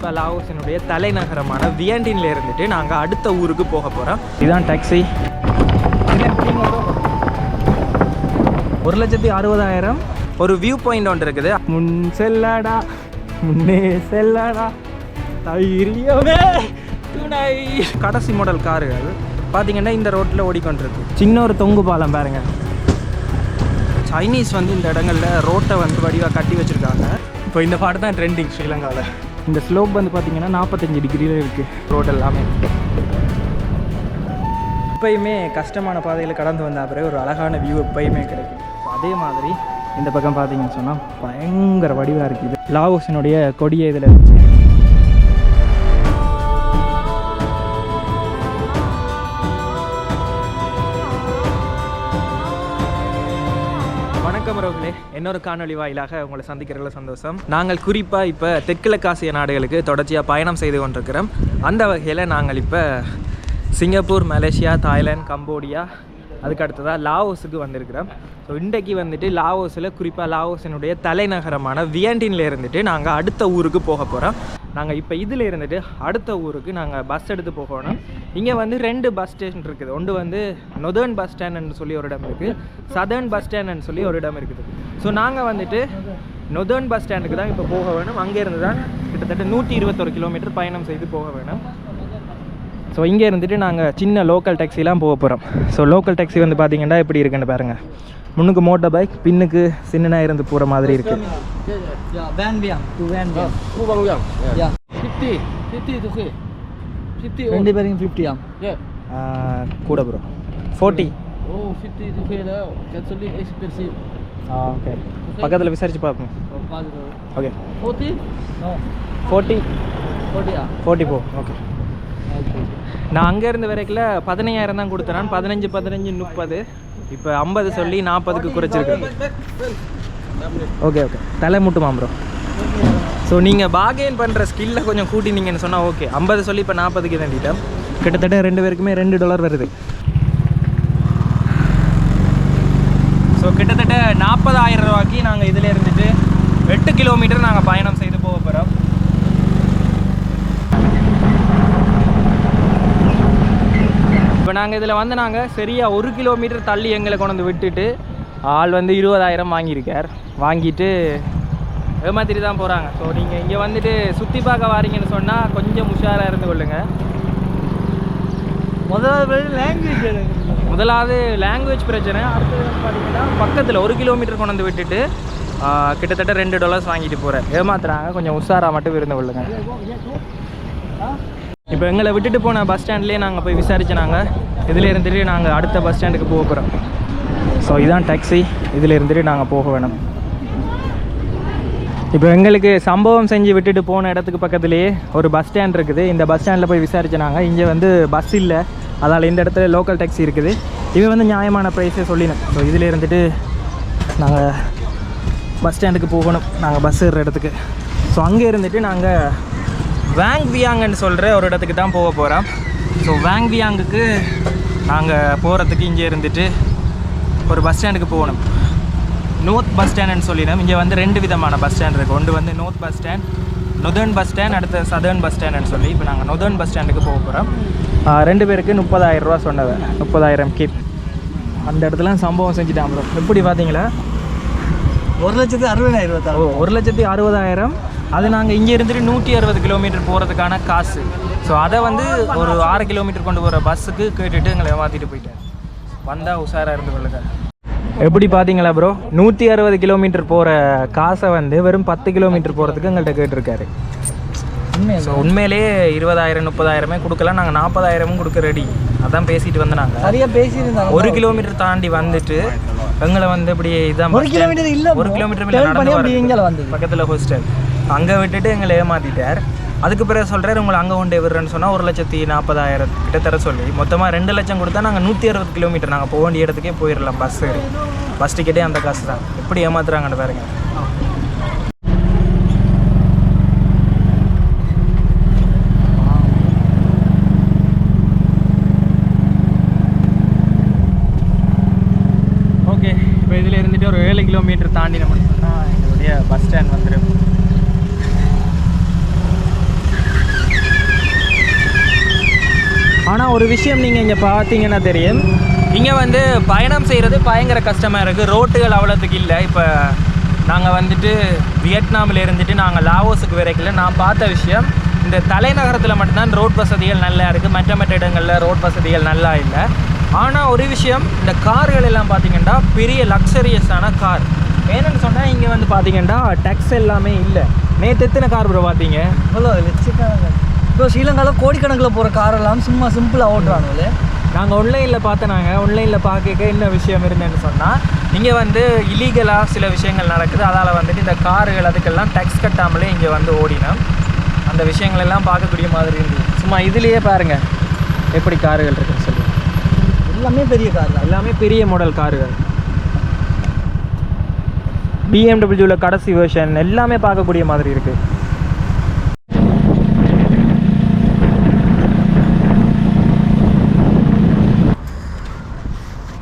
இப்போ லாவோஸினுடைய தலைநகரமான வியண்டின்ல இருந்துட்டு நாங்கள் அடுத்த ஊருக்கு போக போகிறோம் இதுதான் டாக்ஸி ஒரு லட்சத்தி அறுபதாயிரம். ஒரு வியூ பாயிண்ட் ஒன்று இருக்குது. முன் செல்லடா முன்னே செல்லடா. தைரியமே துணை. கடைசி மாடல் காருகள் பார்த்தீங்கன்னா இந்த ரோட்டில் ஓடிக்கொண்டிருக்கு. சின்ன ஒரு தொங்கு பாலம் பாருங்க. சைனீஸ் வந்து இந்த இடங்கள்ல ரோட்டை வந்து வடிவாக கட்டி வச்சுருக்காங்க. இப்போ இந்த பாட்டு தான் ட்ரெண்டிங் ஸ்ரீலங்காவில் இந்த ஸ்லோப் வந்து பார்த்திங்கன்னா நாற்பத்தஞ்சு டிகிரியில் இருக்குது ரோட் எல்லாமே. எப்பயுமே கஷ்டமான பாதையில் கடந்து வந்த பிறகு ஒரு அழகான வியூ எப்பயுமே கிடைக்கும். அதே மாதிரி இந்த பக்கம் பார்த்தீங்கன்னு சொன்னால் பயங்கர வடிவாக இருக்குது லாவோஸினுடைய கொடியை இதில் இருந்துச்சு வணக்கம் ரோகலே. இன்னொரு காணொளி வாயிலாக உங்களை சந்திக்கிறதுல சந்தோஷம். நாங்கள் குறிப்பாக இப்போ தெற்கிழக்காசிய நாடுகளுக்கு தொடர்ச்சியாக பயணம் செய்து கொண்டிருக்கிறோம். அந்த வகையில் நாங்கள் இப்போ சிங்கப்பூர் மலேசியா தாய்லாந்து கம்போடியா அதுக்கு அடுத்ததாக லாவோஸுக்கு வந்திருக்கிறோம். ஸோ இன்றைக்கு வந்துட்டு லாவோஸில் குறிப்பாக லாவோஸினுடைய தலைநகரமான வியண்டின்ல இருந்துட்டு நாங்கள் அடுத்த ஊருக்கு போக போகிறோம் நாங்கள் இப்போ இதில் இருந்துட்டு அடுத்த ஊருக்கு நாங்கள் பஸ் எடுத்து போகணும். இங்கே வந்து ரெண்டு பஸ் ஸ்டேஷன் இருக்குது. ஒன்று வந்து நொதர்ன் பஸ் ஸ்டாண்டுன்னு சொல்லி ஒரு இடம் இருக்குது சதர்ன் பஸ் ஸ்டாண்டுன்னு சொல்லி ஒரு இடம் இருக்குது. ஸோ நாங்கள் வந்துட்டு நொதர்ன் பஸ் ஸ்டாண்டுக்கு தான் இப்போ போக வேணும். அங்கேருந்து தான் கிட்டத்தட்ட நூற்றி இருபத்தொரு கிலோமீட்டர் பயணம் செய்து போக வேணும். ஸோ இங்கே இருந்துட்டு நாங்கள் சின்ன லோக்கல் டாக்ஸிலாம் போக போகிறோம் ஸோ லோக்கல் டாக்ஸி வந்து பார்த்திங்கன்னா எப்படி இருக்குன்னு பாருங்கள் முன்னுக்கு மோட்டர் பைக் பின்னுக்கு சின்னனா இருந்து போகிற மாதிரி இருக்குது Yeah, van Viang to van Viang. Khu Bang Yang. Yeah. 50. 50 is okay. 50 ரெண்டு. பேருக்கும் ஃபிஃப்டி ஆம் Yeah. கூட bro forty 50 is okay now. Canceling expensive. Okay பக்கத்தில் விசாரிச்சு பார்ப்போம். ஓகே 40? நோ ஃபோர்ட்டி ஃபோர்ட்டியா ஃபோர்ட்டி போ ஓகே ஓகே நான் அங்கே இருந்து வரைக்கும் பதினையாயிரம் தான் கொடுத்தேன் பதினஞ்சு பதினஞ்சு முப்பது இப்போ ஐம்பது சொல்லி நாற்பதுக்கு குறைச்சிருக்கு ஓகே ஓகே தலை முட்டுமா ப்ரோ ஸோ நீங்கள் பாகெயின் பண்ணுற ஸ்கில்லை கொஞ்சம் கூட்டினீங்கன்னு சொன்னால் ஓகே ஐம்பது சொல்லி இப்போ நாற்பதுக்கு தண்டிட்டேன் கிட்டத்தட்ட ரெண்டு பேருக்குமே ரெண்டு டாலர் வருது. ஸோ கிட்டத்தட்ட நாற்பதாயிரம் ரூபாய்க்கு நாங்கள் இதில் இருந்துட்டு எட்டு கிலோமீட்டர் நாங்கள் பயணம் செய்து போக போகிறோம் இப்போ நாங்கள் இதில் வந்து நாங்கள் சரியாக ஒரு கிலோமீட்டர் தள்ளி எங்களை கொண்டு வந்து விட்டுட்டு ஆள் வந்து இருபதாயிரம் வாங்கியிருக்கார். வாங்கிட்டு ஏமாத்திட்டு தான் போகிறாங்க ஸோ நீங்கள் இங்கே வந்துட்டு சுற்றி பார்க்க வாரீங்கன்னு சொன்னால் கொஞ்சம் உஷாராக இருந்து கொள்ளுங்க. முதலாவது லாங்குவேஜ் முதலாவது லாங்குவேஜ் பிரச்சனை. அடுத்தது பார்த்தீங்கன்னா பக்கத்தில் ஒரு கிலோமீட்டர் கொண்டு வந்து விட்டுட்டு கிட்டத்தட்ட ரெண்டு டாலர்ஸ் வாங்கிட்டு போகிறேன் ஏமாத்துறாங்க. கொஞ்சம் உஷாராக மட்டும் இருந்து கொள்ளுங்க. இப்போ எங்களை விட்டுட்டு போன பஸ் ஸ்டாண்ட்லேயே நாங்கள் போய் விசாரிச்சோனாங்க. இதில் இருந்துட்டு நாங்கள் அடுத்த பஸ் ஸ்டாண்டுக்கு போக போகிறோம் ஸோ இதான் டாக்ஸி இதில் இருந்துட்டு நாங்கள் போக வேணும். இப்போ எங்களுக்கு சம்பவம் செஞ்சு விட்டுட்டு போன இடத்துக்கு பக்கத்துலேயே ஒரு பஸ் ஸ்டாண்ட் இருக்குது. இந்த பஸ் ஸ்டாண்டில் போய் விசாரிச்சனாங்க. இங்கே வந்து பஸ் இல்லை. அதால் இந்த இடத்துல லோக்கல் டாக்ஸி இருக்குது. இவன் வந்து நியாயமான ப்ரைஸே சொல்லினேன். ஸோ இதில் இருந்துட்டு நாங்கள் பஸ் ஸ்டாண்டுக்கு போகணும். நாங்கள் பஸ் ஏறுற இடத்துக்கு. ஸோ அங்கே இருந்துட்டு நாங்கள் வேங் வியாங்கன்னு சொல்கிற ஒரு இடத்துக்கு தான் போக போகிறோம் ஸோ வேங் வியாங்குக்கு நாங்கள் போகிறதுக்கு இங்கே இருந்துட்டு ஒரு பஸ் ஸ்டாண்டுக்கு போகணும். நோர்த் பஸ் ஸ்டாண்டுன்னு சொல்லிடும் இங்கே வந்து ரெண்டு விதமான பஸ் ஸ்டாண்ட் இருக்குது ஒன்று வந்து north bus stand northern bus stand அடுத்து சதர்ன் பஸ் ஸ்டாண்டுன்னு சொல்லி இப்போ நாங்கள் நொதர்ன் பஸ் ஸ்டாண்டுக்கு போக போகிறோம் ரெண்டு பேருக்கு முப்பதாயிரம் ரூபா சொன்னது முப்பதாயிரம் கீப் அந்த இடத்துல சம்பவம் செஞ்சுட்டான் ப்ரோ. எப்படி பார்த்தீங்களா ஒரு லட்சத்து அறுபதாயிரம் ஓ ரூபா ஒரு லட்சத்தி அறுபதாயிரம். அது நாங்கள் இங்கே இருந்துட்டு நூற்றி அறுபது கிலோமீட்டர் போகிறதுக்கான காசு. ஸோ அதை வந்து ஒரு ஆறு கிலோமீட்டர் கொண்டு போகிற பஸ்ஸுக்கு கேட்டுட்டு எங்களை ஏமாற்றிட்டு போயிட்டேன் வந்தால் உஷாராக இருந்து கொள்ளுங்க. எப்படி பார்த்தீங்களா ப்ரோ நூற்றி அறுபது கிலோமீட்டர் போகிற காசை வந்து வெறும் பத்து கிலோமீட்டர் போகிறதுக்கு எங்கள்கிட்ட கேட்டிருக்காரு. ஸோ உண்மையிலேயே இருபதாயிரம் முப்பதாயிரமே கொடுக்கலாம். நாங்கள் நாற்பதாயிரமும் கொடுக்க ரெடி அதான் பேசிட்டு வந்து நாங்கள் சரியா பேசியிருந்தாங்க ஒரு கிலோமீட்டர் தாண்டி வந்துட்டு எங்களை வந்து இப்படி இதான் ஒரு கிலோமீட்டர் இல்ல ஒரு. கிலோமீட்டர் வந்தது பக்கத்தில் ஹோஸ்டல் அங்கே விட்டுட்டு எங்களை ஏமாத்திட்டார். அதுக்கு பிறகு சொல்கிறார் உங்களை அங்கே கொண்டு விடுறேன்னு சொன்னால் ஒரு லட்சத்தி நாற்பதாயிரம் கிட்ட தர சொல்லி. மொத்தமாக ரெண்டு லட்சம் கொடுத்தா நாங்கள் நூற்றி அறுபது கிலோமீட்டர் நாங்கள் போக வேண்டிய இடத்துக்கே போயிடலாம் பஸ் பஸ் டிக்கெட்டே அந்த காசு தான். எப்படி ஏமாத்துறாங்கன்னு பாருங்க ஓகே இப்போ இதில் இருந்துட்டு ஒரு ஏழு கிலோமீட்டர் தாண்டி நம்ம சொன்னால் எங்களுடைய பஸ் ஸ்டாண்ட் வந்துடும் ஆனால் ஒரு விஷயம் நீங்கள் இங்கே பார்த்தீங்கன்னா தெரியும். இங்கே வந்து பயணம் செய்கிறது பயங்கர கஷ்டமாக இருக்குது ரோட்டுகள் அவ்வளோத்துக்கு இல்லை. இப்போ நாங்கள் வந்துட்டு வியட்நாமில் இருந்துட்டு நாங்கள் லாவோஸுக்கு வரைக்கல. நான் பார்த்த விஷயம் இந்த தலைநகரத்தில் மட்டும்தான் ரோட் வசதிகள் நல்லா இருக்குது மற்ற மற்ற இடங்களில் ரோட் வசதிகள் நல்லா இல்லை. ஆனால் ஒரு விஷயம் இந்த கார்கள் எல்லாம் பார்த்தீங்கன்னா பெரிய லக்ஸரியஸான கார். ஏன்னு சொன்னால் இங்கே வந்து பார்த்தீங்கன்னா டேக்ஸ் எல்லாமே இல்லை. நேற்று எத்தனை கார் ப்ரோ பார்த்தீங்க? இவ்வளோ லட்சக்கணக்கில் இப்போ ஸ்ரீலங்காவில் கோடிக்கணக்கில் போகிற காரெல்லாம் சும்மா சிம்பிளாக ஓட்டுறானுங்களே. நாங்கள் ஆன்லைனில் பார்த்த நாங்கள் ஆன்லைனில் பார்க்க என்ன விஷயம் இருந்தேன்னு சொன்னால் இங்கே வந்து இல்லீகலாக சில விஷயங்கள் நடக்குது. அதால் வந்துட்டு இந்த கார்கள் அதுக்கெல்லாம் டேக்ஸ் கட்டாமலே இங்கே வந்து ஓடினோம். அந்த விஷயங்கள் எல்லாம் பார்க்கக்கூடிய மாதிரி இருந்தது. சும்மா இதுலேயே பாருங்கள் எப்படி கார்கள் இருக்குன்னு சொல்லி. எல்லாமே பெரிய கார் தான். எல்லாமே பெரிய மாடல் கார்கள். பிஎம்டபிள்யூவில் கடைசி வெர்ஷன் எல்லாமே பார்க்கக்கூடிய மாதிரி இருக்குது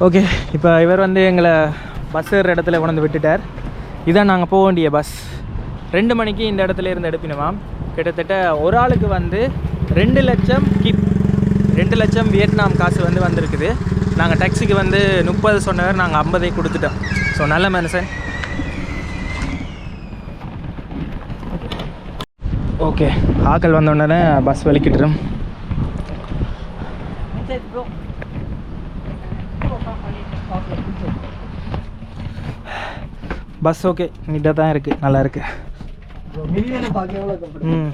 ஓகே இப்போ இவர் வந்து எங்களை பஸ் ஏற இடத்துல கொண்டு விட்டுட்டார். இதான் நாங்கள் போக வேண்டிய பஸ் ரெண்டு மணிக்கு இந்த இடத்துல இருந்து எடுப்பினுமாம் கிட்டத்தட்ட ஒரு ஆளுக்கு வந்து ரெண்டு லட்சம் கிப் ரெண்டு லட்சம் வியட்நாம் காசு வந்து வந்திருக்குது. நாங்கள் டாக்ஸிக்கு வந்து முப்பது சொன்னவர் நாங்கள் ஐம்பதே கொடுத்துட்டோம். ஸோ நல்ல மனுஷன். ஓகே ஆக்கள் வந்த உடனே பஸ் வெளிக்கிட்டுரும். பஸ் ஓகே நீட்டாக தான் இருக்குது நல்லா இருக்குது ம்.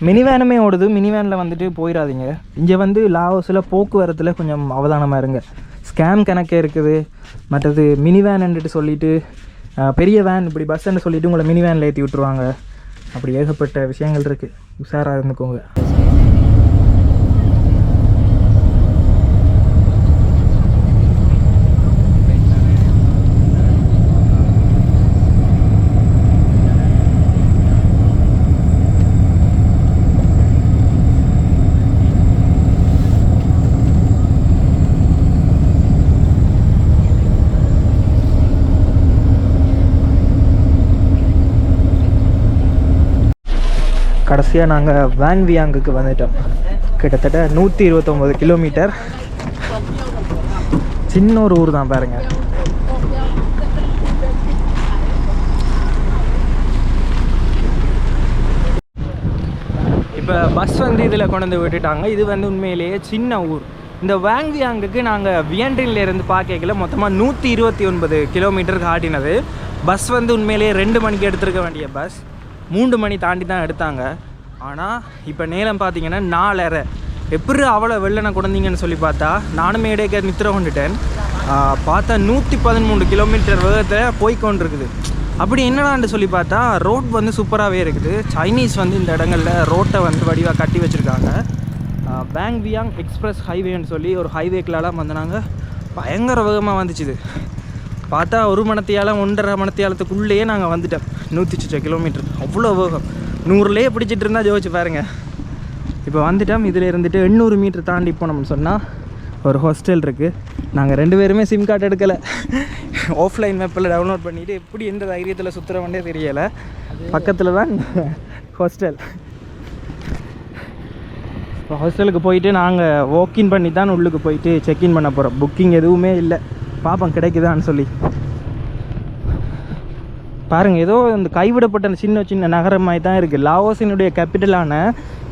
மினி வேனுமே ஓடுது. மினி வேனில் வந்துட்டு போயிடாதீங்க. இங்கே வந்து லாவோஸில் போக்குவரத்தில் கொஞ்சம் அவதானமாக இருங்க. ஸ்கேம் கணக்கே இருக்குது. மற்றது மினி வேனுன்ட்டு சொல்லிட்டு அஹ், பெரிய வேன் இப்படி பஸ்ஸுன்னு சொல்லிட்டு உங்களை மினி வேனில் ஏற்றி விட்ருவாங்க அப்படி ஏகப்பட்ட விஷயங்கள் இருக்குது உஷாராக இருந்துக்கோங்க. கடைசியாக நாங்கள் வேன் வியாங்குக்கு வந்துட்டோம். கிட்டத்தட்ட நூற்றி இருபத்தொம்போது கிலோமீட்டர் சின்ன ஒரு ஊர் தான் பாருங்க. இப்போ பஸ் வந்து இதில் கொண்டு வந்து விட்டுட்டாங்க. இது வந்து உண்மையிலேயே சின்ன ஊர். இந்த வேங்வியாங்குக்கு நாங்கள் வியன்ட்ரின்லேருந்து பார்க்கல மொத்தமாக நூற்றி இருபத்தி ஒன்பது கிலோமீட்டருக்கு ஆட்டினது பஸ் வந்து உண்மையிலேயே ரெண்டு மணிக்கு எடுத்திருக்க வேண்டிய பஸ் மூன்று மணி தாண்டி தான் எடுத்தாங்க. ஆனால் இப்போ நேரம் பார்த்தீங்கன்னா நாலரை. எப்படி அவ்வளோ வெள்ளனை குழந்தீங்கன்னு சொல்லி பார்த்தா நானுமே இடையே நித்திர கொண்டுட்டேன் பார்த்தா நூற்றி பதிமூணு கிலோமீட்டர் வேகத்தில் போய்க்கொண்டிருக்குது. அப்படி என்னடான்னு சொல்லி பார்த்தா ரோட் வந்து சூப்பராகவே இருக்குது. சைனீஸ் வந்து இந்த இடங்களில் ரோட்டை வந்து வடிவாக கட்டி வச்சுருக்காங்க. பேங் வியாங் எக்ஸ்பிரஸ் ஹைவேன்னு சொல்லி ஒரு ஹைவேக்கிலலாம் வந்தாங்க பயங்கர வேகமாக வந்துச்சுது. பார்த்தா ஒரு மணத்தியாலம் ஒன்றரை மணத்தியாலத்துக்குள்ளேயே நாங்கள் வந்துட்டோம். நூற்றி சிச்ச கிலோமீட்டர் அவ்வளோ வேகம். நூறுலேயே பிடிச்சிட்டு இருந்தால் ஜோதிச்சு பாருங்கள் இப்போ வந்துட்டோம். இதில் இருந்துட்டு எண்ணூறு மீட்டர் தாண்டி போனோம்னு சொன்னால் ஒரு ஹாஸ்டல் இருக்குது நாங்கள் ரெண்டு பேருமே சிம் கார்டு எடுக்கலை. ஆஃப்லைன் மேப்பில் டவுன்லோட் பண்ணிவிட்டு எப்படி எந்த தைரியத்தில் சுற்றுறவனே தெரியலை. பக்கத்தில் தான் ஹாஸ்டல். இப்போ ஹாஸ்டலுக்கு போயிட்டு நாங்கள் வாக்கின் பண்ணி தான் உள்ளுக்கு போயிட்டு செக்இன் பண்ண போகிறோம் புக்கிங் எதுவுமே இல்லை. பார்ப்போம் கிடைக்குதான்னு சொல்லி. பாருங்கள் ஏதோ இந்த கைவிடப்பட்ட சின்ன சின்ன சின்ன மாதிரி தான் இருக்குது லாவோஸினுடைய கேபிட்டலான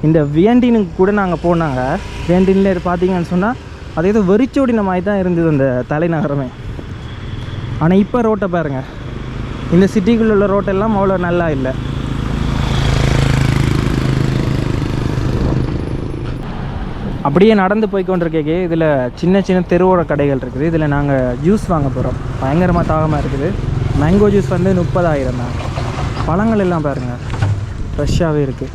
இந்த வியண்டினுக்கு கூட நாங்கள் போனாங்க. வியண்டினில் பார்த்தீங்கன்னு சொன்னால் அது ஏதோ வெறிச்சோடின மாதிரி தான் இருந்தது அந்த தலைநகரமே. ஆனால் இப்போ ரோட்டை பாருங்கள் இந்த சிட்டிக்குள்ள உள்ள ரோட்டெல்லாம் அவ்வளோ நல்லா இல்லை. அப்படியே நடந்து போய் கொண்டிருக்கே இதில் சின்ன சின்ன தெருவோர கடைகள் இருக்குது. இதில் நாங்கள் ஜூஸ் வாங்க போகிறோம் பயங்கரமாக தாகமாக இருக்குது. மேங்கோ ஜூஸ் வந்து முப்பதாயிரம் தான். பழங்கள் எல்லாம் பாருங்கள் ஃப்ரெஷ்ஷாகவே இருக்குது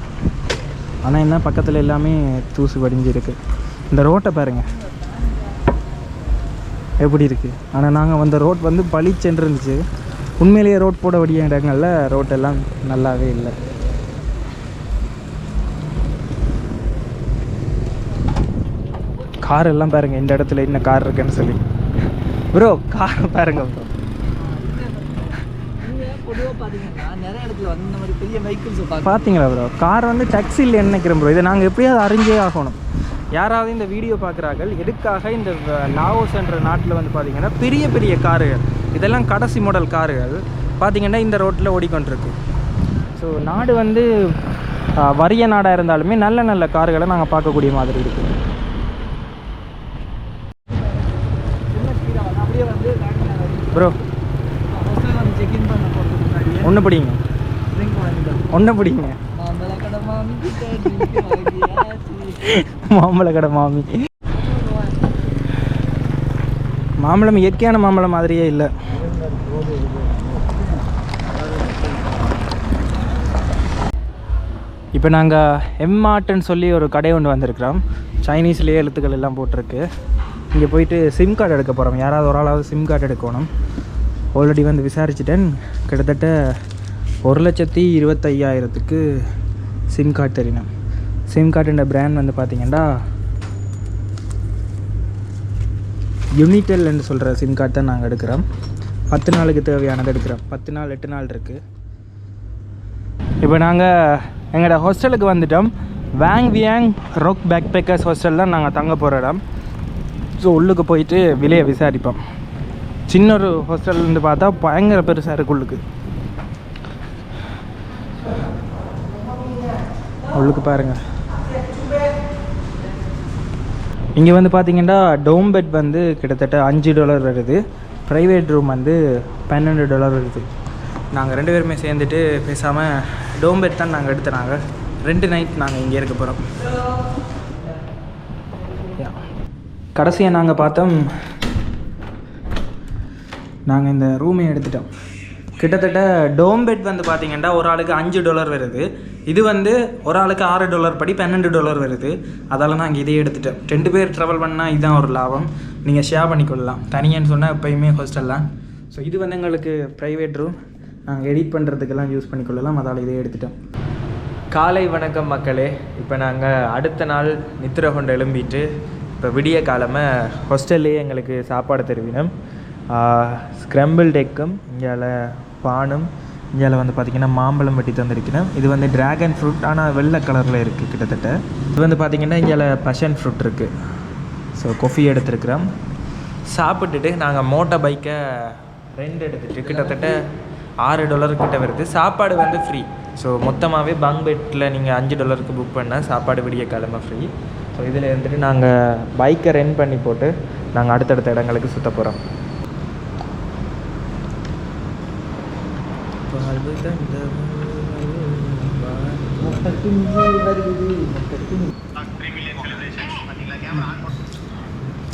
ஆனால் என்ன பக்கத்தில் எல்லாமே தூசு வடிஞ்சிருக்கு. இந்த ரோட்டை பாருங்கள் எப்படி இருக்குது ஆனால் நாங்கள் வந்த ரோட் வந்து பளிச்சென்று இருந்துச்சு உண்மையிலேயே ரோட் போட வடிய இடங்களில் ரோட்டெல்லாம் நல்லாவே இல்லை. கார் எல்லாம் பாருங்கள் இந்த இடத்துல என்ன கார் இருக்குன்னு சொல்லி. ப்ரோ கார் பாருங்கள் ப்ரோ பொதுவாக பார்த்தீங்கன்னா நிறைய இடத்துல வந்து இந்த மாதிரி பெரிய வெஹிக்கிள்ஸ் பார்த்தீங்களா ப்ரோ கார் வந்து டாக்ஸி இல்லைன்னு நினைக்கிறேன் ப்ரோ இதை நாங்கள் எப்படியாவது அறிஞ்சே ஆகணும். யாராவது இந்த வீடியோ பார்க்குறார்கள் எதுக்காக இந்த லாவோஸ் என்ற நாட்டில் வந்து பார்த்தீங்கன்னா பெரிய பெரிய காருகள் இதெல்லாம் கடைசி மாடல் காருகள் பார்த்தீங்கன்னா இந்த ரோட்டில் ஓடிக்கொண்டிருக்கு. ஸோ நாடு வந்து வறிய நாடாக இருந்தாலுமே நல்ல நல்ல கார்களை நாங்கள் பார்க்கக்கூடிய மாதிரி இருக்குது அப்படியே வந்து ப்ரோ ஹோஸ்டல் வந்து செக்இன் பண்ண போகிறதுக்கு முன்னாடியே ஒன்று பிடிங்க. ஒன்று பிடிங்க. மாம்பழ கடை மாமி. மாம்பழம் இயற்கையான மாம்பழம் மாதிரியே இல்லை. இப்போ நாங்கள் எம்மார்ட்னு சொல்லி ஒரு கடை ஒன்று வந்திருக்கிறோம். சைனீஸ்லேயே எழுத்துக்கள் எல்லாம் போட்டிருக்கு. இங்கே போயிட்டு சிம் கார்டு எடுக்க போகிறோம் யாராவது ஒரு ஆளாவது சிம் கார்டு எடுக்கணும். ஆல்ரெடி வந்து விசாரிச்சிட்டேன். கிட்டத்தட்ட ஒரு லட்சத்தி இருபத்தையாயிரத்துக்கு சிம் கார்டு தெரியணும் சிம் கார்டுன்ற பிராண்ட் வந்து பார்த்தீங்கன்னா யூனிடெல் என்று சொல்கிற சிம் கார்டு தான் நாங்கள் எடுக்கிறோம். பத்து நாளுக்கு தேவையானது எடுக்கிறோம். பத்து நாள் எட்டு நாள் இருக்குது இப்போ நாங்கள் எங்களோட ஹாஸ்டலுக்கு வந்துட்டோம். Vang Vieng Rock backpackers hostel தான் நாங்கள் தங்க போகிற இடம். ஸோ உள்ளுக்கு போயிட்டு விலையை விசாரிப்போம். சின்ன ஒரு ஹாஸ்டல்லேருந்து பார்த்தா பயங்கர பெருசாக இருக்கு உள்ளுக்கு. உள்ளுக்கு பாருங்கள் இங்கே வந்து பார்த்தீங்கன்னா டோம் பெட் வந்து கிட்டத்தட்ட அஞ்சு டாலர் வருது. ப்ரைவேட் ரூம் வந்து பன்னெண்டு டாலர் வருது. நாங்கள் ரெண்டு பேருமே சேர்ந்துட்டு பேசாமல் டோம் பெட் தான் நாங்கள் எடுத்துனாங்க. ரெண்டு நைட் நாங்கள் இங்கே இருக்க போகிறோம் கடைசியாக நாங்கள் பார்த்தோம் நாங்கள் இந்த ரூமே எடுத்துட்டோம். கிட்டத்தட்ட டோம் பெட் வந்து பார்த்தீங்கன்னா ஒரு ஆளுக்கு அஞ்சு டாலர் வருது. இது வந்து ஒரு ஆளுக்கு ஆறு டாலர் படி பன்னெண்டு டாலர் வருது. அதால் நாங்கள் இதையே எடுத்துட்டோம். ரெண்டு பேர் ட்ராவல் பண்ணால் இதுதான் ஒரு லாபம். நீங்கள் ஷேர் பண்ணிக்கொள்ளலாம். தனியான்னு சொன்னால் எப்பயுமே ஹாஸ்டல்லாம் ஸோ இது வந்து எங்களுக்கு ப்ரைவேட் ரூம் நாங்கள் எடிட் பண்ணுறதுக்கெல்லாம் யூஸ் பண்ணிக்கொள்ளலாம். அதால் இதையே எடுத்துட்டோம். காலை வணக்கம் மக்களே. இப்போ நாங்கள் அடுத்த நாள் நித்திர கொண்டு எழும்பிட்டு இப்போ விடிய காலமாக ஹோஸ்டல்லையே எங்களுக்கு சாப்பாடு தருவினோம். ஸ்க்ரம்பிள் டெக்கும் இங்கே பானும் இங்கால வந்து பார்த்திங்கன்னா மாம்பழம் வெட்டி தந்திருக்கிறேன். இது வந்து டிராகன் ஃப்ரூட் ஆனால் வெள்ளை கலரில் இருக்குது கிட்டத்தட்ட. இது வந்து பார்த்திங்கன்னா இங்கே பஷன் ஃப்ரூட் இருக்குது ஸோ கொஃபி எடுத்துருக்குறோம். சாப்பிட்டுட்டு நாங்கள் மோட்டார் பைக்கை ரெண்ட் எடுத்துட்டு கிட்டத்தட்ட ஆறு டாலர் கிட்ட வருது. சாப்பாடு வந்து ஃப்ரீ ஸோ மொத்தமாகவே பங்க் பெட்டில் நீங்கள் அஞ்சு டாலருக்கு புக் பண்ணால் சாப்பாடு விடிய கிழமை ஃப்ரீ ஸோ இதில் இருந்துட்டு நாங்கள் பைக்கை ரெண்ட் பண்ணி போட்டு நாங்கள் அடுத்தடுத்த இடங்களுக்கு சுற்ற போகிறோம் முட்டை குஞ்சு வருகுது முட்டை குஞ்சு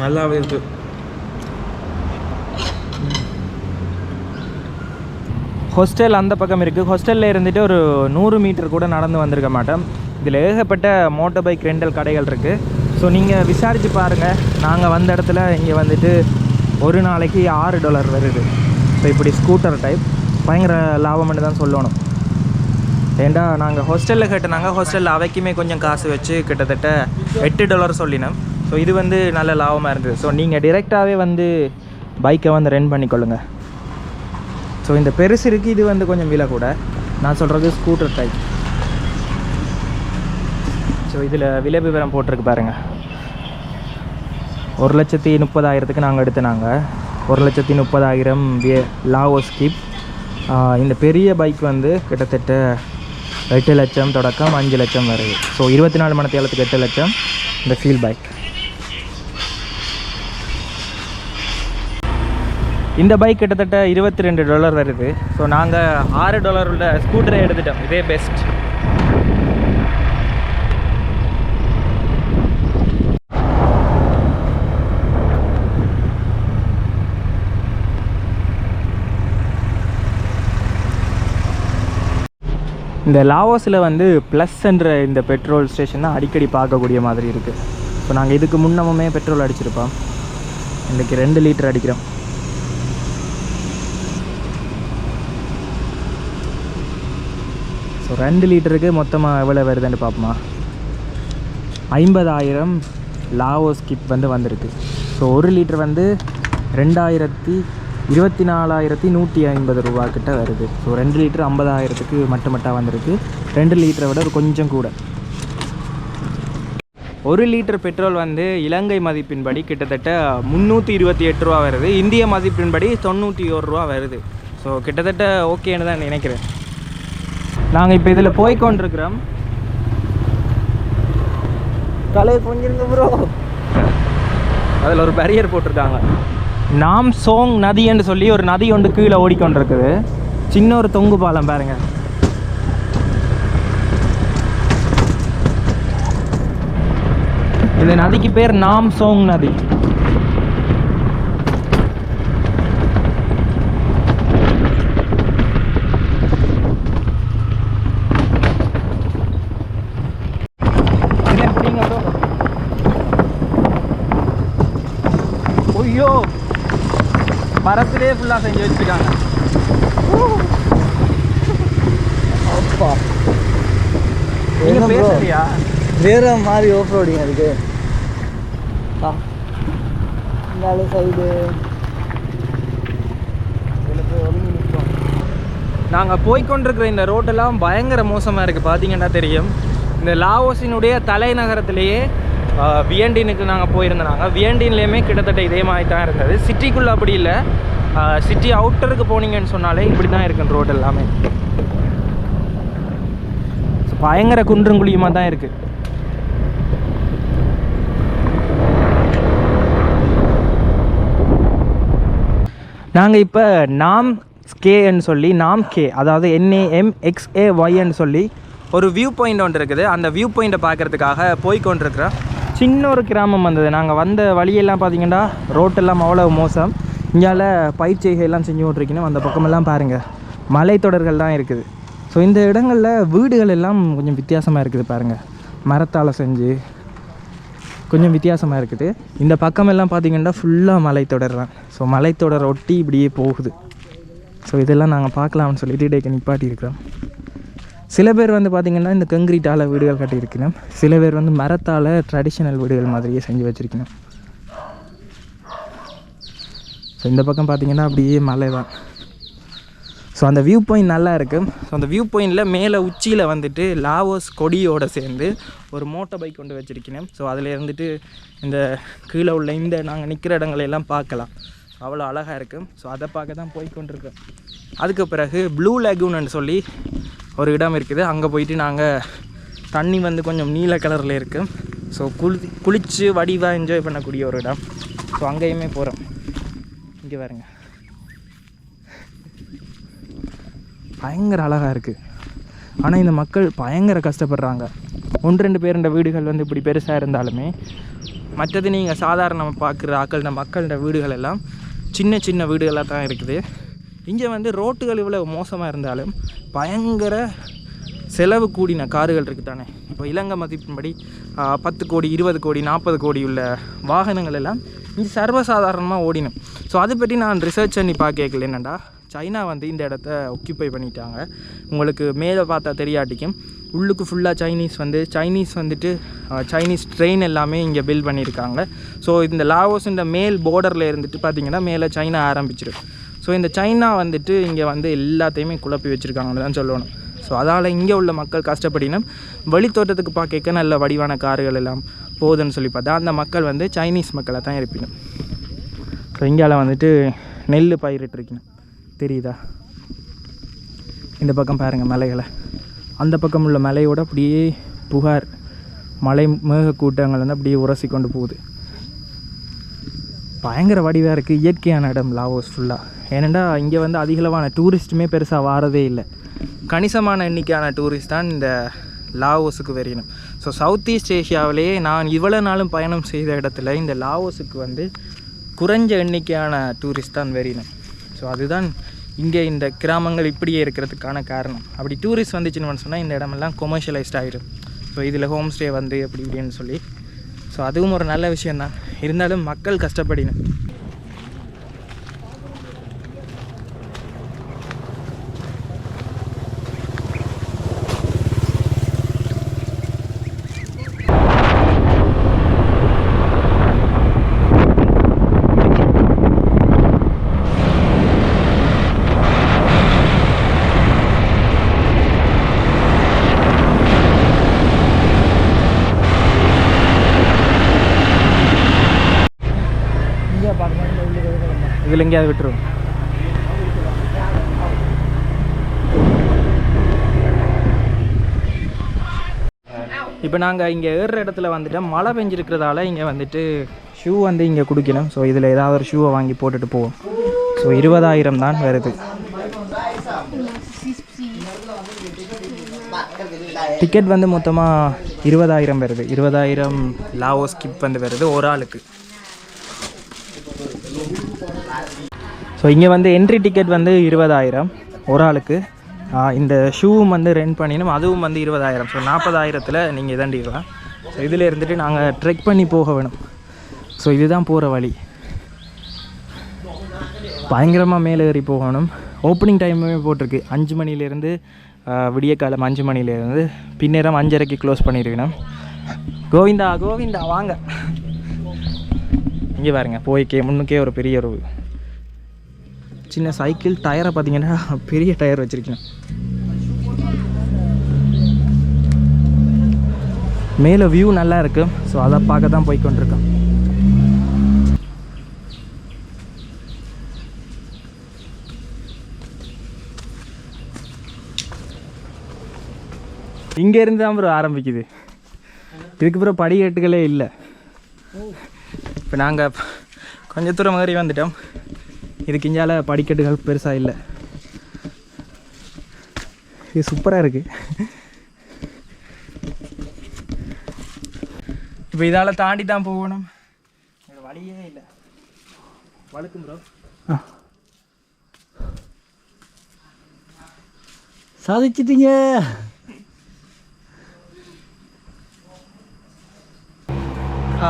நல்லாவே இருக்கு. ஹோஸ்டல் அந்த பக்கம் இருக்குது ஹோஸ்டலில் இருந்துட்டு ஒரு நூறு மீட்டர் கூட நடந்து வந்திருக்க மாட்டோம். இதில் ஏகப்பட்ட மோட்டார் பைக் ரெண்டல் கடைகள் இருக்குது ஸோ நீங்கள் விசாரித்து பாருங்கள் நாங்கள் வந்த இடத்துல இங்கே வந்துட்டு ஒரு நாளைக்கு ஆறு டாலர் வருது. ஸோ இப்படி ஸ்கூட்டர் டைப் பயங்கர லாபம்னு தான் சொல்லணும். ஏண்டா நாங்கள் ஹாஸ்டலில் கேட்டனாங்க ஹாஸ்டலில் அவைக்குமே கொஞ்சம் காசு வச்சு கிட்டத்தட்ட எட்டு டாலர் சொல்லினோம். ஸோ இது வந்து நல்ல லாபமாக இருந்தது. ஸோ நீங்கள் டிரெக்டாகவே வந்து பைக்கை வந்து ரென் பண்ணிக்கொள்ளுங்கள் ஸோ இந்த பெருசு இருக்குது இது வந்து கொஞ்சம் விலை கூட. நான் சொல்கிறது ஸ்கூட்டர் டைப் ஸோ இதில் விலை விவரம் போட்டிருக்கு பாருங்கள் ஒரு லட்சத்தி முப்பதாயிரத்துக்கு நாங்கள் எடுத்தனாங்க. ஒரு லட்சத்தி முப்பதாயிரம் வே லாவோ ஸ்கிப் இந்த பெரிய பைக் வந்து கிட்டத்தட்ட எட்டு லட்சம் தொடக்கம் அஞ்சு லட்சம் வருது ஸோ இருபத்தி நாலு மணி தேலத்துக்கு எட்டு லட்சம் இந்த ஃபீல் பைக் இந்த பைக் கிட்டத்தட்ட இருபத்தி ரெண்டு டாலர் வருது. ஸோ நாங்கள் ஆறு டாலர் உள்ள ஸ்கூட்டரை எடுத்துட்டோம். இதே பெஸ்ட் இந்த லாவோஸில் வந்து ப்ளஸ் என்ற இந்த பெட்ரோல் ஸ்டேஷன் தான் அடிக்கடி பார்க்கக்கூடிய மாதிரி இருக்குது ஸோ நாங்கள் இதுக்கு முன்னமுமே பெட்ரோல் அடிச்சிருப்போம். இன்றைக்கி ரெண்டு லிட்டர் அடிக்கிறோம். ஸோ ரெண்டு லிட்டருக்கு மொத்தமாக எவ்வளோ வருதுன்னு பார்ப்போமா? ஐம்பதாயிரம் லாவோஸ் கிப் வந்து வந்திருக்கு. ஸோ ஒரு லிட்டர் வந்து ரெண்டாயிரத்தி இருபத்தி நாலாயிரத்தி நூற்றி ஐம்பது ரூபா கிட்ட வருது. ஸோ ரெண்டு லிட்டர் ஐம்பதாயிரத்துக்கு மட்டும் மட்டும் வந்திருக்கு. ரெண்டு லிட்டரை விட ஒரு கொஞ்சம் கூட. ஒரு லிட்டர் பெட்ரோல் வந்து இலங்கை மதிப்பின்படி கிட்டத்தட்ட முந்நூற்றி இருபத்தி எட்டு ரூபா வருது. இந்திய மதிப்பின்படி தொண்ணூற்றி ஒரு ரூபா வருது. ஸோ கிட்டத்தட்ட ஓகேன்னு தான் நினைக்கிறேன். நாங்கள் இப்போ இதில் போய் கொண்டிருக்கிறோம் தலையை கொஞ்சிருங்க ப்ரோ அதில் ஒரு பேரியர் போட்டிருக்காங்க. நாம் சோங் நதின்னு சொல்லி ஒரு நதி ஒன்று கீழே ஓடிக்கொண்டிருக்குது. சின்ன ஒரு தொங்கு பாலம் பாருங்க. இந்த நதிக்கு பேர் நாம் சோங் நதி. மரத்திலே ஃபுல்லாக செஞ்சு வச்சுருக்காங்க. அப்பா. என்ன? பேசலையா? வேற மாதிரி ஆஃப் ரோடிங் இருக்கு. ஆ இந்த சைடு நாங்கள் போய்க்கொண்டிருக்கிற இந்த ரோட்டெல்லாம் பயங்கர மோசமாக இருக்குது பார்த்தீங்கன்னா தெரியும். இந்த லாவோஸினுடைய தலைநகரத்திலேயே வியண்டினுக்கு நாங்கள் போயிருந்தோம் வியண்டின்லேயுமே கிட்டத்தட்ட இதே மாதிரி தான் இருந்தது. சிட்டிக்குள்ளே அப்படி இல்லை. சிட்டி அவுட்டருக்கு போனீங்கன்னு சொன்னாலே இப்படி தான் இருக்குது ரோடு எல்லாமே பயங்கர குன்றும் குழியுமாக தான் இருக்குது நாங்கள் இப்போ நாம் கேன்னு சொல்லி நாம் கே அதாவது என்ஏஎம் எக்ஸ்ஏ ஒய்ன்னு சொல்லி ஒரு வியூ பாயிண்ட் ஒன்று இருக்குது. அந்த வியூ பாயிண்ட்டை பார்க்குறதுக்காக போய் கொண்டிருக்கிறோம். சின்ன ஒரு கிராமம் வந்தது. நாங்கள் வந்த வழியெல்லாம் பார்த்தீங்கன்னா ரோட்டெல்லாம் அவ்வளோ மோசம். இங்கால பயிற்சிகை எல்லாம் செஞ்சு கொண்டிருக்கணும். அந்த பக்கமெல்லாம் பாருங்கள் மலைத்தொடர்கள் தான் இருக்குது. ஸோ இந்த இடங்களில் வீடுகள் எல்லாம் கொஞ்சம் வித்தியாசமாக இருக்குது பாருங்கள் மரத்தால் செஞ்சு கொஞ்சம் வித்தியாசமாக இருக்குது. இந்த பக்கமெல்லாம் பார்த்தீங்கன்னா ஃபுல்லாக மலைத்தொடர் தான். ஸோ மலைத்தொடர் ஒட்டி இப்படியே போகுது. ஸோ இதெல்லாம் நாங்கள் பார்க்கலாம்னு சொல்லிட்டு இடைக்கு நிப்பாட்டி இருக்கிறோம் சில பேர் வந்து பார்த்திங்கன்னா இந்த கங்கிரீட்டால் வீடுகள் கட்டியிருக்கணும். சில பேர் வந்து மரத்தால் ட்ரெடிஷ்னல் வீடுகள் மாதிரியே செஞ்சு வச்சுருக்கணும். ஸோ இந்த பக்கம் பார்த்திங்கன்னா அப்படியே மலை தான் ஸோ அந்த வியூ பாயிண்ட் நல்லா இருக்குது ஸோ அந்த வியூ பாயிண்டில் மேலே உச்சியில் வந்துட்டு லாவோஸ் கொடியோடு சேர்ந்து ஒரு மோட்டர் பைக் கொண்டு வச்சுருக்கணும். ஸோ அதில் இருந்துட்டு இந்த கீழே உள்ள இந்த நாங்கள் நிற்கிற இடங்களை எல்லாம் பார்க்கலாம். அவ்வளோ அழகாக இருக்கும் ஸோ அதை பார்க்க தான் போய் கொண்டிருக்கோம் அதுக்கு பிறகு ப்ளூ லேகூன்னு சொல்லி ஒரு இடம் இருக்குது. அங்கே போயிட்டு நாங்கள் தண்ணி வந்து கொஞ்சம் நீல கலரில் இருக்குது ஸோ குளி குளித்து வடிவாக என்ஜாய் பண்ணக்கூடிய ஒரு இடம். ஸோ அங்கேயுமே போகிறோம் இங்கே பாருங்க. பயங்கர அழகாக இருக்குது ஆனால் இந்த மக்கள் பயங்கர கஷ்டப்படுறாங்க. ஒன்று ரெண்டு பேருண்ட வீடுகள் வந்து இப்படி பெருசாக இருந்தாலுமே மற்றது நீங்கள் சாதாரண பார்க்குற ஆக்கள்கிட்ட மக்கள்கிட்ட வீடுகள் எல்லாம் சின்ன சின்ன வீடுகளாக தான் இருக்குது. இங்கே வந்து ரோட்டுகள் இவ்வளோ மோசமாக இருந்தாலும் பயங்கர செலவு கூடின காருகள் இருக்குது தானே. இப்போ இலங்கை மதிப்பின்படி பத்து கோடி இருபது கோடி நாற்பது கோடி உள்ள வாகனங்கள் எல்லாம் இங்கே சர்வசாதாரணமாக ஓடினும். ஸோ அதை பற்றி நான் ரிசர்ச் பண்ணி பார்க்கல என்னென்னா சைனா வந்து இந்த இடத்த ஒக்கியூபை பண்ணிட்டாங்க. உங்களுக்கு மேலே பார்த்தா தெரியாட்டிக்கும். உள்ளுக்கு ஃபுல்லாக சைனீஸ் வந்து சைனீஸ் வந்துட்டு சைனீஸ் ட்ரெயின் எல்லாமே இங்கே பில்ட் பண்ணியிருக்காங்க ஸோ இந்த லாவோஸ் இந்த மேல் போர்டரில் இருந்துட்டு பார்த்தீங்கன்னா மேலே சைனா ஆரம்பிச்சிருக்கு. ஸோ இந்த சைனா வந்துட்டு இங்கே வந்து எல்லாத்தையுமே குழப்பி வச்சுருக்காங்கன்னு தான் சொல்லணும். ஸோ அதால் இங்கே உள்ள மக்கள் கஷ்டப்படினும் வெளித்தோட்டத்துக்கு பார்க்க நல்ல வடிவான கார்கள் எல்லாம் போகுதுன்னு சொல்லி பார்த்தா அந்த மக்கள் வந்து சைனீஸ் மக்களை தான் இருப்பினும். ஸோ இங்கால வந்துட்டு நெல் பயிரிட்டுருக்கணும். தெரியுதா? இந்த பக்கம் பாருங்கள் மலைகளை. அந்த பக்கம் உள்ள மலையோட அப்படியே புகார் மலை மேகக்கூட்டங்கள் வந்து அப்படியே உரசி கொண்டு போகுது. பயங்கர வடிவாக இருக்குது இயற்கையான இடம் லாவோஸ் ஃபுல்லாக ஏனெண்டா இங்கே வந்து அதிகளவான டூரிஸ்ட்டுமே பெருசாக வாரதே இல்லை. கணிசமான எண்ணிக்கையான டூரிஸ்ட் தான் இந்த லாவோஸுக்கு வெறியணும் ஸோ சவுத் ஈஸ்ட் ஏஷியாவிலேயே நான் இவ்வளோ நாளும் பயணம் செய்த இடத்துல இந்த லாவோஸுக்கு வந்து குறைஞ்ச எண்ணிக்கையான டூரிஸ்ட் தான் வெறியணும் ஸோ அதுதான் இங்கே இந்த கிராமங்கள் இப்படியே இருக்கிறதுக்கான காரணம். அப்படி டூரிஸ்ட் வந்துச்சுன்னு சொன்னால் இந்த இடமெல்லாம் கொமர்ஷியலைஸ்ட் ஆகிடும் ஸோ இதில் ஹோம் ஸ்டே வந்து அப்படி இப்படின்னு சொல்லி. ஸோ அதுவும் ஒரு நல்ல விஷயந்தான் இருந்தாலும் மக்கள் கஷ்டப்படினும் இதில் எங்கேயாவது விட்டுருவோம். இப்போ நாங்கள் இங்கே ஏறுற இடத்துல வந்துட்டு மழை பெஞ்சிருக்கிறதால இங்கே வந்துட்டு ஷூ வந்து இங்கே குடிக்கணும். ஸோ இதில் ஏதாவது ஒரு ஷூவை வாங்கி போட்டுட்டு போவோம். ஸோ இருபதாயிரம் தான் வருது. டிக்கெட் வந்து மொத்தமாக இருபதாயிரம் வருது. இருபதாயிரம் லாவோ ஸ்கிப் வந்து வருது ஒரு ஆளுக்கு. ஸோ இங்கே வந்து என்ட்ரி டிக்கெட் வந்து இருபதாயிரம் ஒரு ஆளுக்கு. இந்த ஷூவும் வந்து ரெண்ட் பண்ணினோம் அதுவும் வந்து இருபதாயிரம். ஸோ நாற்பதாயிரத்தில் நீங்கள் இதாண்டிடலாம் ஸோ இதில் இருந்துட்டு நாங்கள் ட்ரெக் பண்ணி போக வேணும். ஸோ இதுதான் போகிற வழி. பயங்கரமாக மேலே ஏறி போகணும். ஓப்பனிங் டைமுமே போட்டிருக்கு. அஞ்சு மணிலேருந்து விடிய காலம் அஞ்சு மணிலேருந்து பின்னேரம் அஞ்சரைக்கு க்ளோஸ் பண்ணியிருக்கணும் கோவிந்தா கோவிந்தா வாங்க. இங்கே பாருங்க போய்க்கே முன்னுக்கே ஒரு பெரிய ஒரு சின்ன சைக்கிள் டயரை பார்த்தீங்கன்னா பெரிய டயர் வச்சுருக்கேன். மேலே வியூ நல்லா இருக்கு. ஸோ அதை பார்க்க தான் போய் கொண்டிருக்கோம். இங்கேருந்து தான் ப்ரோ ஆரம்பிக்குது. இதுக்கு அப்புறம் படிக்கட்டுகளே இல்லை. இப்போ நாங்கள் கொஞ்ச தூரம் மாதிரி வந்துட்டோம். இதுக்கு இஞ்சால படிக்கட்டுகள் பெருசாக இல்லை. இது சூப்பராக இருக்குது இப்போ இதால் தாண்டி தான் போகணும் வழியே இல்லை. வழுக்கும் ப்ரோ சாதிச்சிட்டீங்க. ஆ.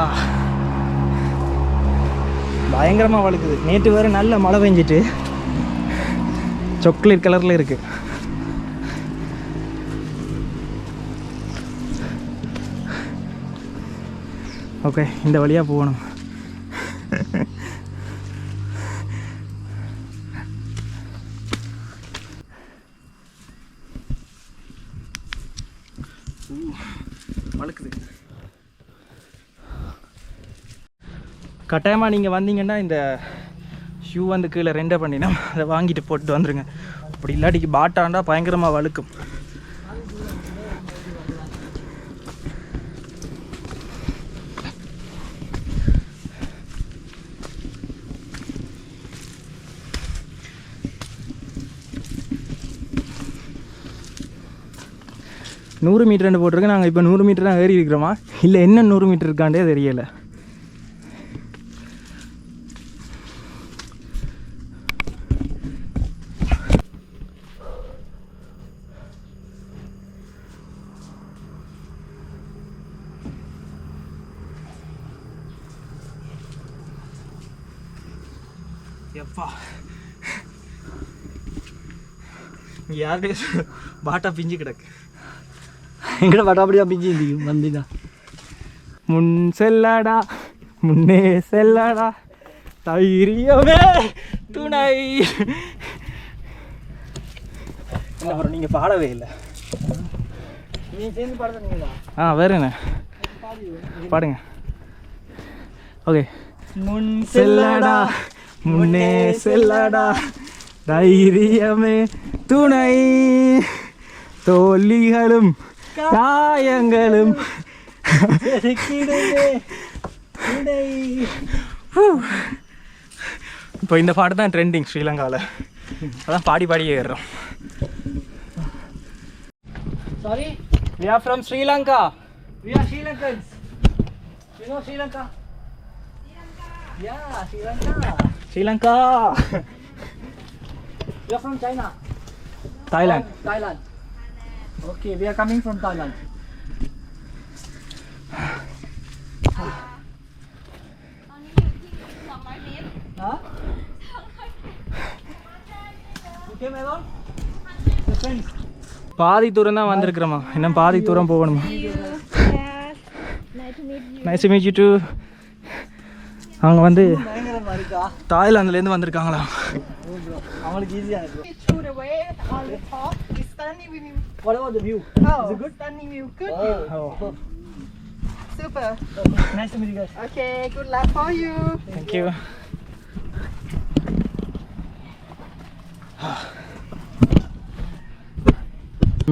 பயங்கரமாக வழுக்குது. நேற்று வேறு நல்ல மழை பெஞ்சிட்டு. சாக்லேட் கலரில் இருக்குது ஓகே இந்த வழியாக போகணும். வழுக்குது. கட்டாயமாக நீங்கள் வந்தீங்கன்னா இந்த ஷூ வந்து கீழே ரெண்டை பண்ணினா அதை வாங்கிட்டு போட்டு வந்துடுங்க அப்படி இல்லாட்டிக்கு பாட்டாண்டா பயங்கரமாக வழுக்கும். நூறு மீட்டர்னு போட்டிருக்கு. நாங்கள் இப்போ நூறு மீட்டர் தான் ஏறி இருக்கிறோமா? இல்லை என்ன நூறு மீட்டர் இருக்காண்டே தெரியலை. எப்பா இங்கே யாருடைய பாட்டா பிஞ்சு கிடக்கு எங்கட பட்டாப்படியா பிஞ்சு வந்தீங்க முன் செல்லடா முன்னே செல்லடா தைரியமே துணை என்ன அப்புறம் நீங்கள் பாடவே இல்லை நீ சேர்ந்து பாடுறீங்களா ஆ வேறுண்ணே பாடுங்க ஓகே முன் செல்லடா முன்னே செல்லடா. தைரியமே துணை. தோல்விகளும் காயங்களும். இப்போ இந்த பாட்டு தான் ட்ரெண்டிங் ஸ்ரீலங்காவில் அதான் பாடி பாடியே ஏறுறோம். Sorry, We are from Sri Lanka. we are Sri Lankans. You know Sri Lanka? Yeah, Sri Lanka. Are from China. Thailand. From Thailand. Okay, we are coming from Thailand. Huh? You came alone? Your friends? பாதி தூரம் தான் வந்திருக்கிறோமா இன்னும் பாதி தூரம் போகணுமா nice meet you two அவங்க வந்து பயங்கரமா இருக்கா தாய்லாந்துலேருந்து வந்திருக்காங்களா அவங்களுக்கு ஈஸியா இருக்கு? Oh. Good. Oh, Super. nice to meet you guys. Okay, good luck for you. Thank you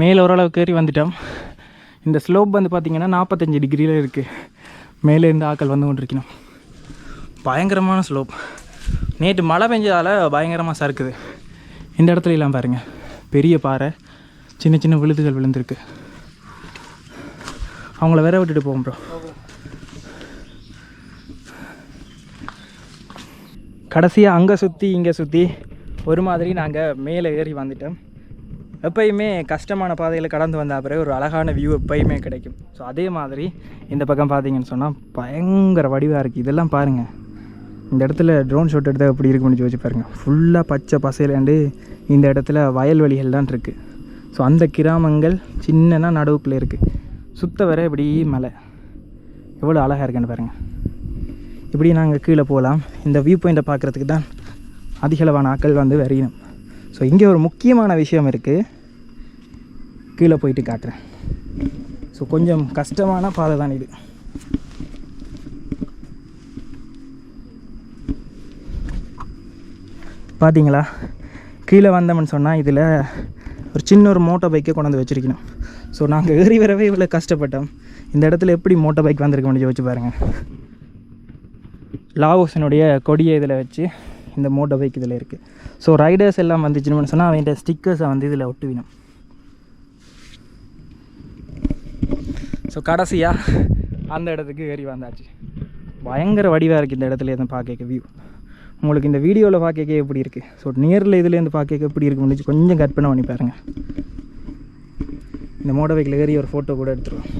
மேலே ஓரளவுக்கு ஏறி வந்துட்டோம் இந்த ஸ்லோப் வந்து பார்த்திங்கன்னா நாற்பத்தஞ்சு டிகிரியில் இருக்குது மேலே இருந்து ஆக்கள் வந்து கொண்டிருக்கணும் பயங்கரமான ஸ்லோப் நேற்று மழை பெஞ்சதால் பயங்கரமாக சறுக்குது. இந்த இடத்துல எல்லாம் பாருங்கள் பெரிய பாறை சின்ன சின்ன விழுதுகள் விழுந்திருக்கு. அவங்கள வேற விட்டுட்டு போகும் ப்ரோ கடைசியாக அங்கே சுற்றி இங்கே சுற்றி ஒரு மாதிரி நாங்கள் மேலே ஏறி வந்துட்டோம். எப்பயுமே கஷ்டமான பாதையில் கடந்து வந்த பிறகு ஒரு அழகான வியூ எப்பயுமே கிடைக்கும். ஸோ அதே மாதிரி இந்த பக்கம் பார்த்தீங்கன்னு சொன்னால் பயங்கர வடிவாக இருக்குது இதெல்லாம் பாருங்கள் இந்த இடத்துல ட்ரோன் ஷாட் எடுத்தால் எப்படி இருக்குன்னு யோசிச்சு பாருங்க. ஃபுல்லாக பச்சை பசையிலாண்டு இந்த இடத்துல வயல்வெளிகள் தான் இருக்குது ஸோ அந்த கிராமங்கள் சின்னனா நடுவுக்குள்ளே இருக்குது சுத்த வர இப்படி மலை. எவ்வளோ அழகாக இருக்குன்னு பாருங்கள் இப்படி நாங்கள் கீழே போகலாம் இந்த வியூ பாயிண்ட்டை பார்க்குறதுக்கு தான் அதிகளவான ஆட்கள் வந்து வரையணும் ஸோ இங்கே ஒரு முக்கியமான விஷயம் இருக்குது கீழே போயிட்டு காட்டுறேன். ஸோ கொஞ்சம் கஷ்டமான பாதை தான் இது. பார்த்தீங்களா கீழே வந்தோம்னு சொன்னால் இதில் ஒரு சின்ன ஒரு மோட்டர் பைக்கை கொண்டாந்து வச்சுருக்கணும். ஸோ நாங்கள் ஏறி வரவே இவ்வளோ கஷ்டப்பட்டோம். இந்த இடத்துல எப்படி மோட்டர் பைக் வந்திருக்க முடிஞ்சு வச்சு பாருங்கள் லாவோசனுடைய கொடியை இதில் வச்சு இந்த மோட்டர் பைக் இதில் இருக்குது ஸோ ரைடர்ஸ் எல்லாம் வந்துச்சுன்னு சொன்னால் அவன்கிட்ட ஸ்டிக்கர்ஸை வந்து இதில் ஒட்டுவினோம். ஸோ கடைசியாக அந்த இடத்துக்கு ஏறி வந்தாச்சு. பயங்கர வடிவாக இருக்குது இந்த இடத்துல இருந்து பார்க்க வியூ உங்களுக்கு இந்த வீடியோவில் பார்க்க எப்படி இருக்குது ஸோ நியரில் இதுலேருந்து பார்க்க எப்படி இருக்கு முடிச்சு கொஞ்சம் கற்பனை பண்ணி பாருங்கள் இந்த மோட்டர் பைக்கில் ஏறி ஒரு ஃபோட்டோ கூட எடுத்துருவோம்.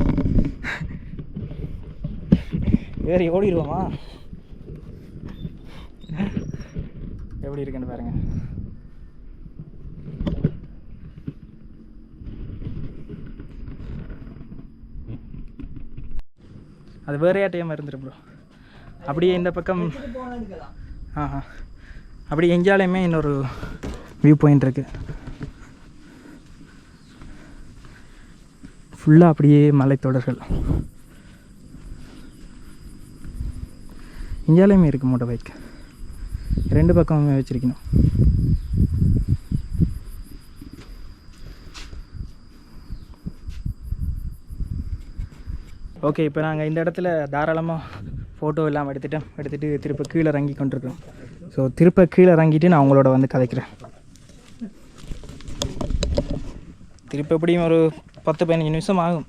ஏறி ஓடிடுவோமா? எப்படி இருக்குன்னு பாருங்கள் அது வேறையா டைம் இருந்துரு ப்ரோ அப்படியே இந்த பக்கம் ஆஹா. அப்படி எங்கேயாலையுமே இன்னொரு வியூ பாயிண்ட் இருக்குது ஃபுல்லாக அப்படியே மலைத்தொடர்கள். எங்கேயாலையுமே இருக்குது மோட்டர் பைக் ரெண்டு பக்கமுமே வச்சிருக்கணும். ஓகே இப்போ நாங்கள் இந்த இடத்துல தாராளமாக ஃபோட்டோ எல்லாம் எடுத்துட்டோம் எடுத்துகிட்டு திருப்ப கீழே இறங்கி கொண்டிருக்கோம் ஸோ திருப்ப கீழே இறங்கிட்டு நான் அவங்களோட வந்து கதைக்கிறேன். திருப்ப எப்படியும் ஒரு பத்து பதினஞ்சு நிமிஷம் ஆகும்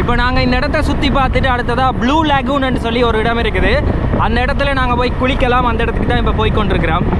இப்போ நாங்கள் சுற்றி பார்த்துட்டு அடுத்ததாக ப்ளூ லேகூன்னு சொல்லி ஒரு இடம் இருக்குது. அந்த இடத்துல நாங்கள் போய் குளிக்கலாம். அந்த இடத்துக்கு தான் இப்போ போய் கொண்டிருக்கிறோம்.